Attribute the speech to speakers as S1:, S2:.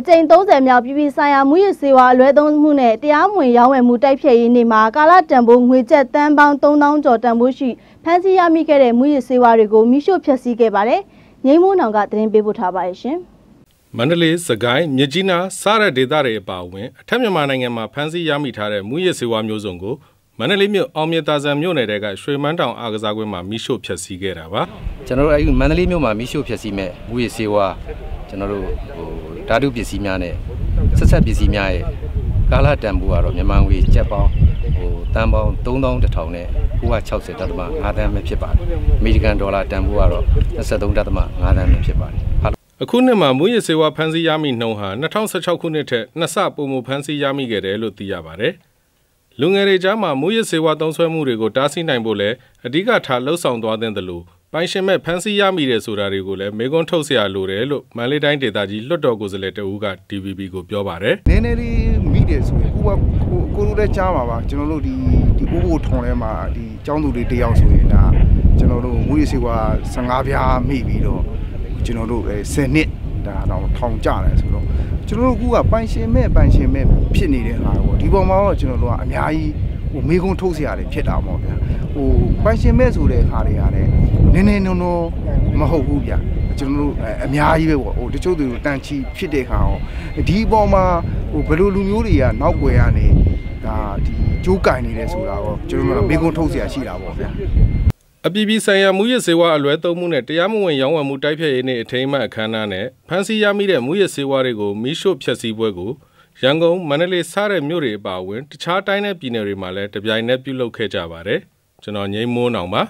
S1: အကြိမ်30မြောက်ပြည်ပြည်ဆိုင်ရာမူရစ်စေဝါအလွဲသုံးမှုနဲ့တရားမဝင်ရောင်းဝယ်မှုတိုက်ဖျက်ရေးနေ့မှာကာလတန်ဖိုးငွေကျပ်တန်းပေါင်း3000ကျော်တန်ဖိုးရှိဖမ်းဆီးရမိခဲ့တဲ့မူရစ်စေဝါတွေကိုမိရှို့ဖျက်ဆီးခဲ့ပါတယ်။ငိမ့်မိုးနောင်ကသတင်းပေးပို့ထားပါတယ်ရှင်။
S2: မန္တလေးစကိုင်းမြကြီးနားစားတဲ့ဒေသတွေအပါအဝင်အထက်မြန်မာနိုင်ငံမှာဖမ်းဆီးရမိထားတဲ့မူရစ်စေဝါမျိုးစုံကိုမန္တလေးမြို့အောင်မြတာဆန်မြို့နယ်တဲကရွှေမန်းတောင်အားကစားကွင်းမှာမိရှို့ဖျက်ဆီးခဲ့တာပါ
S3: ကျွန်တော်တို့အဲဒီမန္တလေးမြို့မှာမိရှို့ဖျက်ဆီးမဲ့မူရစေဝါကျွန်တော်တို့ဟို ဓာတုပစ္စည်းများနဲ့ဆက်ဆက်ပစ္စည်းများရဲ့ကာလတန်ဖိုးကတော့မြန်မာငွေကျပ်ပေါင်းဟိုတန်ပေါင်း3000နဲ့960တသမ5တန်းပဲဖြစ်ပါတယ်အမေရိကန်ဒေါ်လာတန်ဖိုးကတော့23တသမ5တန်းပဲဖြစ်ပါတယ်ဟုတ်
S2: အခုနှစ်မှာမူရစ်စေဝါဖမ်းဆီးရမိနှုန်းဟာ2016ခုနှစ်ထက်နှစ်ဆပိုမိုဖမ်းဆီးရမိခဲ့တယ်လို့သိရပါတယ်လူငယ်တွေကြားမှာမူရစ်စေဝါသုံးစွဲမှုတွေကိုတားဆီးနိုင်ဖို့လဲအဓိကထားလှုံ့ဆော်သွားတဲ့တယ်လို့ ပိုင်ရှင်မဲ့ဖမ်းဆီးရမိတဲ့ဆိုတာတွေကိုလည်းမေကွန်းထုတ်เสียလိုတယ်လို့မန္တလေးတိုင်းဒေသကြီးလွတ်တော်ကိုယ်စားလှယ်တဦးက DVB ကိုပြောပါတယ်
S4: နည်းနည်းလေးမိတယ်ဆိုရင်ကိုကကိုကိုလိုလည်းကြားပါပါကျွန်တော်တို့ဒီဒီအိုးဘိုထုံထဲမှာဒီចောင်းသူတွေတယောက်ဆိုရင်ဒါကျွန်တော်တို့မူရစီဝါ15ပြားမိပြီးတော့ကျွန်တော်တို့အဲ10နှစ်ဒါတော့ထောင်ကြတယ်ဆိုတော့ကျွန်တော်တို့ကပိုင်ရှင်မဲ့ပိုင်ရှင်မဲ့ဖြစ်နေတဲ့ဟာပေါ့ဒီပေါ်မှာတော့ကျွန်တော်တို့ကအများကြီး ဟိုမေကုံထုတ်เสียရတယ်ဖြစ်တာပေါ့ဗျာဟိုပိုင်ရှင်မဲ့ဆိုတဲ့ခါတွေရတယ်နည်းနည်းနုံနုံမဟုတ်ဘူးဗျာကျွန်တော်တို့အများကြီးပဲပေါ့ဟိုတချို့သူတန်ချီဖြစ်တဲ့ခါအောင်ဒီအပေါ်မှာဟိုဘယ်လိုလူမျိုးတွေကနောက်ွယ်ကနေဒါဒီကြိုးကင်နေတယ်ဆိုတာတော့ကျွန်တော်တို့မေကုံထုတ်เสียရှိတာပေါ့ဗျာ
S2: အပြည်ပြည်ဆိုင်ရာမူရစ်စေဝါအလွဲသုံးမှုနဲ့တရားမဝင်ရောင်းဝယ်မှုတိုက်ဖျက်ရေးနေ့အထိမ်းအမှတ်အခမ်းအနားနဲ့ဖမ်းဆီးရမိတဲ့မူရစ်စေဝါတွေကိုမိရှို့ဖျက်ဆီးပွဲကို ရန်ကုန်မန္တလေးစားတဲ့မြို့တွေအပါအဝင် တခြားတိုင်းနယ်ပြည်နယ်တွေမှာလည်းတပြိုင်နက်ပြုလုပ်ခဲ့ကြပါတယ်ကျွန်တော်ငိမ့်မိုးနောင်ပါ